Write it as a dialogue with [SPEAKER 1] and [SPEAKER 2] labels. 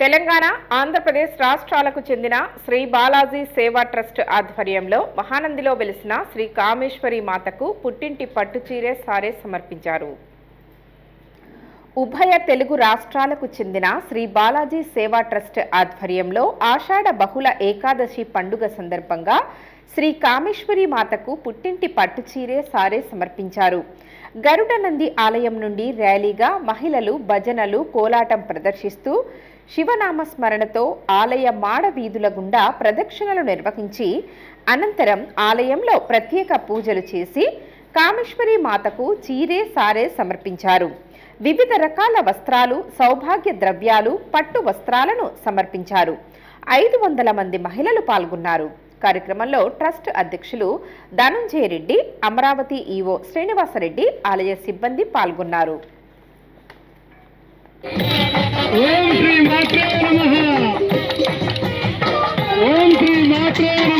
[SPEAKER 1] తెలంగాణ ఆంధ్రప్రదేశ్ రాష్ట్రాలకు చెందిన శ్రీ బాలాజీ సేవా ట్రస్ట్ ఆధ్వర్యంలో మహానందిలో వెలిసిన శ్రీ కామేశ్వరి మాతకు పుట్టింటి పట్టుచీరే సారే సమర్పించారు. ఉభయ తెలుగు రాష్ట్రాలకు చెందిన శ్రీ బాలాజీ సేవా ట్రస్ట్ ఆధ్వర్యంలో ఆషాఢ బహుళ ఏకాదశి పండుగ సందర్భంగా శ్రీ కామేశ్వరి మాతకు పుట్టింటి పట్టుచీరే సారే సమర్పించారు. గరుడనంది ఆలయం నుండి ర్యాలీగా మహిళలు భజనలు కోలాటం ప్రదర్శిస్తూ శివనామ స్మరణతో ఆలయ మాడ వీధుల గుండా ప్రదక్షిణలు నిర్వహించి అనంతరం ఆలయంలో ప్రత్యేక పూజలు చేసి కామేశ్వరి మాతకు చీరే సారే సమర్పించారు. వివిధ రకాల వస్త్రాలు సౌభాగ్య ద్రవ్యాలు పట్టు వస్త్రాలను సమర్పించారు. ఐదు వందల మంది మహిళలు పాల్గొన్నారు. కార్యక్రమంలో ట్రస్ట్ అధ్యక్షులు ధనుంజయ రెడ్డి అమరావతి ఈవో శ్రీనివాసరెడ్డి ఆలయ సిబ్బంది పాల్గొన్నారు.
[SPEAKER 2] శ్రీ మాత్రే